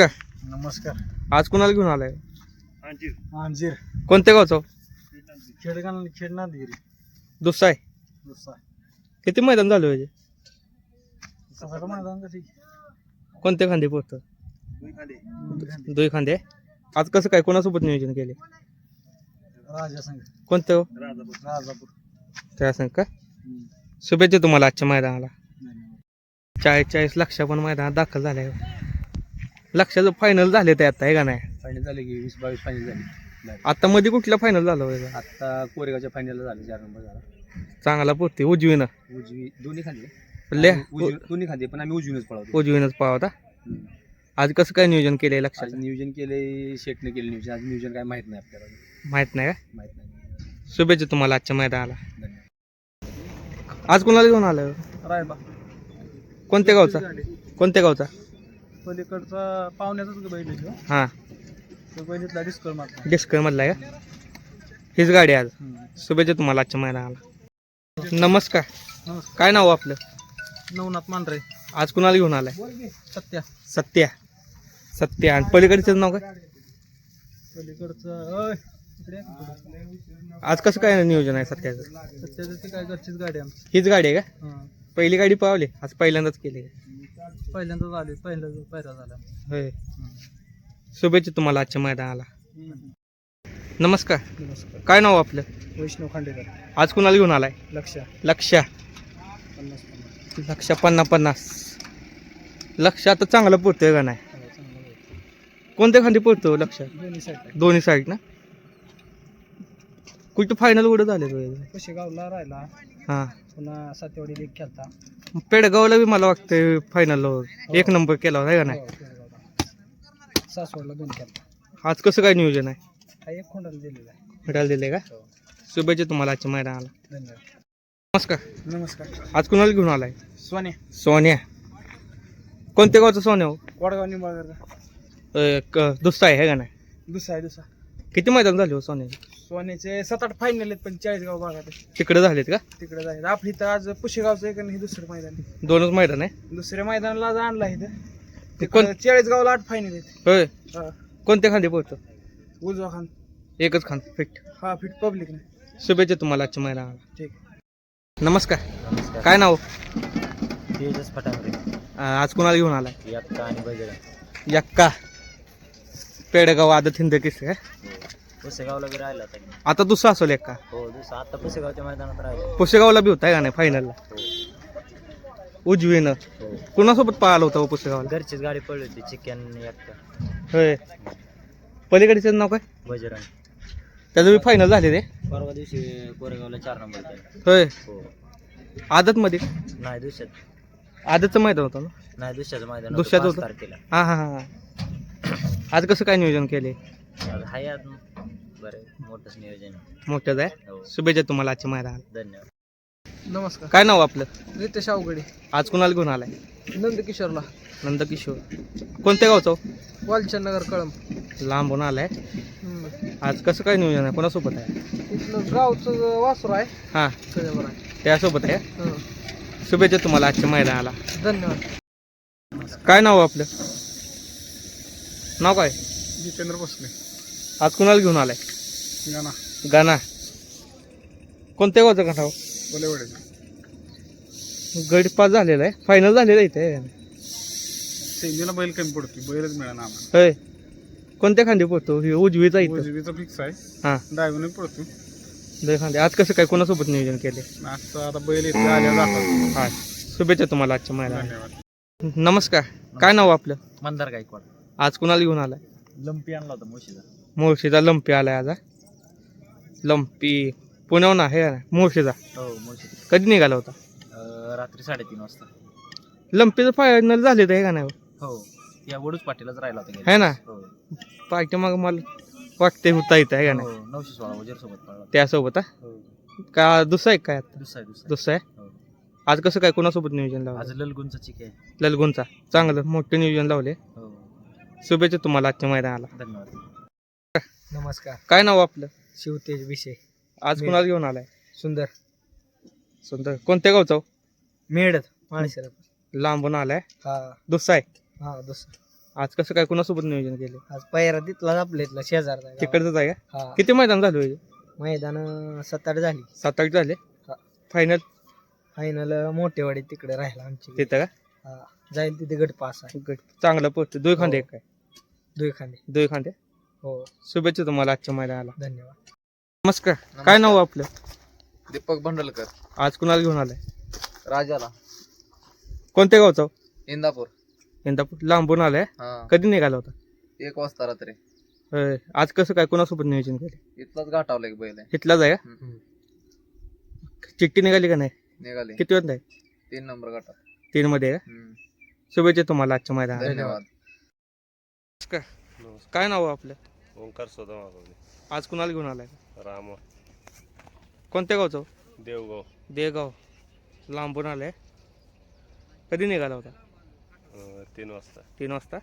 नमस्कार. नमस्कार. आज कुणाला घेऊन आलाय? अंजीर. कोणत्या गावचं? खेडगाव खेडनाथगिरी दुसरा आहे दुसरा किती मैदान झालं पाहिजे? सगळं मैदान कशी कोणत्या खांदे पोहतं? दुई खांदे. आज कसं काय कोणासोबत नियोजन केले राजा संघ. कोणतं हो? राजापूर. त्या संग का? शुभेच्छा तुम्हाला आजच्या मैदानाला. चाळीस चाळीस लक्ष पण मैदानात दाखल झाले लक्षाचं फायनल झाले ते आता आहे का नाही? फायनल झाले की वीस बावीस फायनल झाली. आता मध्ये कुठलं फायनल झालं का? आता कोरेगावच्या फायनलला झाले चार नंबर झाला. चांगला पोहते उजवीनं. उजवी दोन्ही खांदे. ले उजवी दोन्ही खांदे पण आम्ही उजवीनच पळवतो उजवीनच पाव होता आज कसं काय नियोजन केलंय आज लक्षात नियोजन केले शेटने केले नियोजन. आज नियोजन काय माहीत नाही आपल्याला. माहीत नाही का? माहीत नाही. शुभेच्छा तुम्हाला आजच्या मैदानाला. धन्यवाद. आज कुणाला घेऊन आलं? रायबा. कोणत्या गावचा? कोणत्या गावचा? पलीकडचा पाहुण्याचाच बैल आहे हां. तो बैलीतला डिस्कर मारला डिस्कर मधला आहे का? हीच गाडी आहे आज शुभेच्छा तुम्हाला आजच्या मैदानाला. नमस्कार. नमस्कार. काय नाव आपलं? नवनाथ मांढरे. आज कुणाला घेऊन आलाय? सत्या. सत्या. सत्या. आणि पलीकडचं नाव काय? पलीकडचं अय इकडे या की पुढं. आज कसं काय नियोजन आहे सत्याचं? सत्याचं ते काय घरचीच गाडी हीच गाडी आहे का? हां. पहिली गाडी पावली. आज पहिल्यांदाच केली. पहिल्यांदाच आले पहिल्यांदा पहिला झाला. होय. शुभेच्छा तुम्हाला आजच्या मैदानाला. नमस्कार. नमस्कार. काय नाव आपलं? वैष्णव खांडेकर. आज कुणाला घेऊन आलाय? लक्ष. लक्ष. पन्नास पन्नास. लक्ष पन्नास पन्नास. लक्ष आता चांगलं पोहतोय का नाही? हो, चांगलं होतं. कोणत्या खांदी पोहतो लक्ष? दोन्ही साईड दोन्ही साईड ना? कुठं फायनल कुठं झाले कशी गावला राहिला. हां. पुन्हा सातेवाडी एक खेळता पेडगावला बी मला वाटतं फायनल एक नंबर केला होता है का नाही? हो. सासवडला दोन खेळता आज कसं काय नियोजन आहे? हा एक खोंडाला दिलेला आहे. भेटायला दिले का? हो. शुभेच्छा तुम्हाला आजच्या मैदानाला. धन्यवाद. नमस्कार. नमस्कार. आज कुणाला घेऊन आलाय? सोने सोन्या. कोणत्या गावचं सोन्या हो? वडगाव निंबाळकर अं, क- दुसरा आहे है का नाही? दुसरा आहे दुसरा. किती मैदान झाले हो सोन्याचे? सोन्याचे सात आठ फायनल आहेत पण चाळीस गाव भागात आहे. तिकडे झालेत का? तिकडे जायचं आपली तर आज पुशेगावचं एक आणि हे दुसरं मैदान आहे. दोनच मैदान आहे? दुसऱ्या मैदानाला आज आणला इथं. ते कोण तिकडं चाळीस गावला आठ फायनल आहेत. होय. हा. कोणत्या खांदे पोहतो उजवा खान एकच खांद फिट. हा फिट पब्लिक नाही शुभेच्छा तुम्हाला आजच्या मैदानाला. ठीक नमस्कार नमस्कार. काय नाव? तेजस अं, आज कुणाला घेऊन आलाय? यात्ता आणि बजेगा यक्का. पेडगाव आदत हिंद किस काय पुसेगावला बी राहिला आता आता दुसरा असेल एक्का हो दुसरा. आता पुसेगावच्या मैदानात राहिला. पुसेगावला बी होता का नाही फायनलला हो. उजवीनं. हो. कुणासोबत पाहिलं होतं हो पुसेगावला? घरचीच गाडी पडली होती चिकन एकटा. होय. पलीकडचं नाव काय? बजरंग. त्याचं बी फायनल झाले ते परवा दिवशी कोरेगावला चार नंबर केला. होय. हो. आदतमध्ये? नाही दुसऱ्यात. आदतचं मैदान होतं ना? नाही दुसऱ्याचं मैदान दुसऱ्याचं पाच होतं? तारखेला. हां हां हां आज कसं काय नियोजन केले हाय आज. बरं. मोठंच नियोजन आहे. मोठंच आहे? हो. शुभेच्छा तुम्हाला आजच्या मैदानात धन्यवाद. नमस्कार. काय नाव आपलं? रितेश अवघडे. आज कुणाला घेऊन आलाय? नंदकिशोरला. नंदकिशोर. कोणत्या गावचं? हो? वालचंदनगर कळंब. लांबून आलाय. आज कसं काय नियोजन आहे? कोणासोबत आहे? इथलं गावचं वासरू आहे. हां. आहे. त्यासोबत आहे? हं. शुभेच्छा तुम्हाला आजच्या मैदानाला. धन्यवाद. काय नाव आपलं? नाव काय? जितेंद्र भोसले. आज कुणाला घेऊन आलाय? गाणा. गाणा. कोणत्या गावचं गाणा हो? बोलेवडे. गट पास झालेला आहे. फायनल झालेला आहे इथे. सेमीला बैल कमी पडतो बैलच मिळाला आम्हाला. होय. कोणत्या खांदी पडतो? ही उजवीचा इथं. उजवीचा फिक्स आहे. हां. डायव्हरने पडतो दे खांदे. आज कसं काय कोणासोबत नियोजन केले आजचा आता बैल इथे आल्या जातात हा. शुभेच्छा तुम्हाला आजच्या धन्यवाद. नमस्कार. काय नाव आपलं? मंदार गायकवाड. आज कुणाला घेऊन आलाय? लंपी आणला होता मुळशीचा मुळशीचा लंपी आलाय आज हा? लंपी पुण्याहून आहे ना मुळशीचा. हो मुळशी कधी निघाला होता? रात्री साडेतीन वाजता. लंपीचं फायनल झाले आहे का नाही? हो या वडूच पाटीलच राहिला होता आहे ना? हो. मग मला वाटते होता इथं आहे का नाही? हो नऊशे सोळा वजीर सोबत पळला त्यासोबत हा? हो. का दुसरा आहे काय आता? दुसरा दुसरा दुसरा आहे? हो. आज कसं काय कोणासोबत नियोजन लावलं? आज ललगुणचा चिक आहे. ललगुणचा चांगलं मोठं नियोजन लावले हो. शुभेच्छा तुम्हाला आजच्या मैदानाला. धन्यवाद. नमस्कार. काय नाव आपलं? शिवतेज विषय. आज मी- कुणाला घेऊन आलाय? सुंदर. सुंदर. कोणत्या गावचा हो? मेडत लांबून आलाय. हा. दुसरा आहे? हा दुसरा. आज कसं काय कोणासोबत नियोजन केले? आज पायरा तिथला आपल्या इथला शेजारचा तिकडचंच आहे का? हा. किती मैदान झालं होय? मैदान सात आठ झाली. सात आठ झाले? हा. फायनल फायनल मोठेवाडी तिकडे राहिला आमची तिथं का? हा. जाईल तिथे गट पास आहे. गट चांगलं पोहोचतो दोन खांदे हो. एक काय? दुई खांदे. दोन खांदे? हो. शुभेच्छा तुम्हाला आजच्या मैदानाला. धन्यवाद. नमस्कार. काय नाव आपलं? दीपक भंडलकर. आज कुणाला घेऊन आलाय? राजाला. कोणत्या गावचा हो? इंदापूर. इंदापूर. लांबून आलाय? हा. कधी निघाला होता? एक वाजता रात्री. होय. आज कसं काय कोणासोबत नियोजन केले इथलाच गाठावला एक बैल आहे. इथलाच आहे का? हम्म. चिठ्ठी निघाली का नाही? निघाले. किती वाजता आहे? तीन नंबर गाठा तीन मध्ये आहे का? हम्म. शुभेच्छा तुम्हाला आजच्या मैदानाला. धन्यवाद. नमस्कार. काय नाव आहे आपलं? ओंकार मागवले आज कुणाला घेऊन आलाय? राम. कोणत्या गावचं? देवगाव. देगाव लांबून आलाय. कधी निघाला होता? अं, तीन वाजता. तीन वाजता?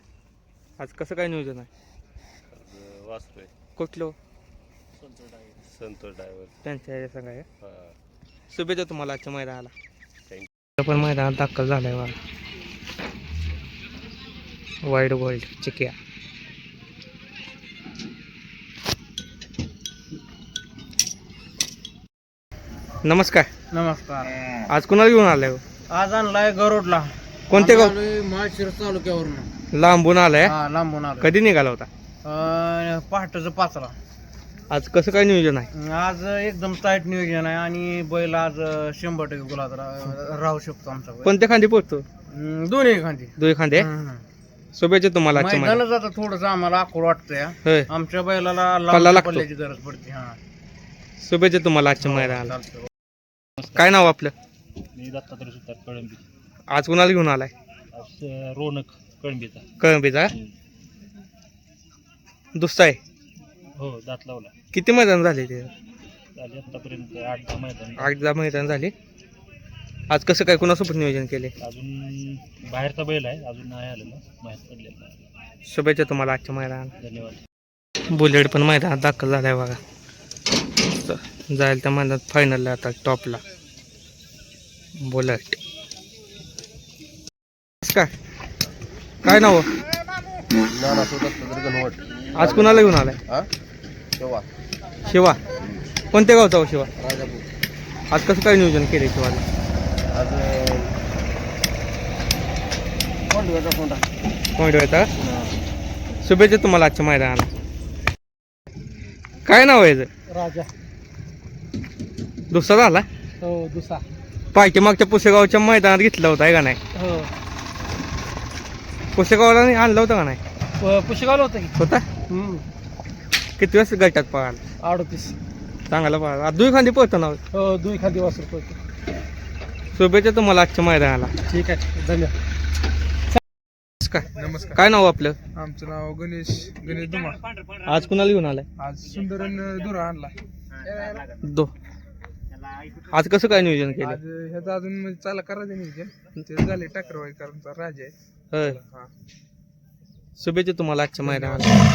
आज कसं काय नियोजन आहे? आज वाचतोय कुठलं? संतोष ड्रायव्हर त्यांच्या ह्याच्या आहे. हा. शुभेच्छा तुम्हाला आजच्या मैदानाला. Thank पण मैदानात दाखल झालाय वाईड वर्ल्ड चिकिया. नमस्कार. नमस्कार. आज कुणाला घेऊन आलाय हो? आज आणलाय गरोडला. कोणते गाव? माळशिर तालुक्यावरून. लांबून आलाय. हा लांबून आलो कधी निघाला होता? पहाटेचं पाचला. आज कसं काय नियोजन आहे? आज एकदम टाईट नियोजन आहे आणि बैल आज शंभर टक्के गुलाब रा- राहू शकतो आमचा बैल. कोणत्या खांदी पोहोचतो? हम्म, दोन्ही खांदी. दोन खांदे. शुभेच्छा तुम्हाला आजच्या मैदानाला थोडस आम्हाला आखूड वाटतंय. हा. होय. आमच्या बैलाला पल्ला लांब लागतो. पल्ल्याची गरज पडते हा. शुभेच्छा तुम्हाला आजच्या मैदानाला. चालतंय. काय नाव आपलं? मी दत्तात्रय सुतार कळंबी. आज कुणाला घेऊन आलाय? आज अं, रोनक कळंबीचा. कळंबीचा? दुसरा आहे? हो दात लावला. किती मैदान झाले ते? झाले आतापर्यंत आठ दहा मैदान आठ दहा मैदान झाले. आज कसं काय कुणासोबत नियोजन केले? अजून बाहेरचा बैल आहे अजून नाही आलेला. बाहेर पडलेला. आहे. शुभेच्छा तुम्हाला आजच्या मैदानाला. धन्यवाद. बुलेट पण मैदानात दाखल झालाय बघा. जायला जाईल त्या फायनलला आता टॉपला बुलट. काय काय नाव? आज कुणाला घेऊन आलाय? शिवा. कोणत्या गावचा हो शिवा? आज कसं काय नियोजन केले शिवाला? पॉईंट शुभेच्छा तुम्हाला आजच्या मैदानाला. काय नाव आहे राजा. दुसरा झाला? हो दुसरा. पाहिजे मागच्या पुसेगावच्या मैदानात घेतला होता आहे का नाही? हो. पुसेगावला नाही आणलं होतं का नाही? पुष्कळ होतं की. होता? किती वेळेस गटात पळाला? अडतीस. चांगला पळाला. दुई खांदी पळतो ना? हो दुई खादी वासर पडतो शुभेच्छा तुम्हाला आजच्या मैदानाला. ठीक आहे धन्यवाद. काय नमस्कार. काय नाव आपलं? आमचं नाव गणेश गणेश दुमा आज कुणाला घेऊन आलाय? आज सुंदर दुरा आणला दो. आज कसं काय नियोजन केलं? आज ह्याचा अजून म्हणजे चाला करायचं नियोजन ते झाले टाकरवाडीकरांचा राजा. आहे होय. हा. शुभेच्छा तुम्हाला आजच्या मैदानाला.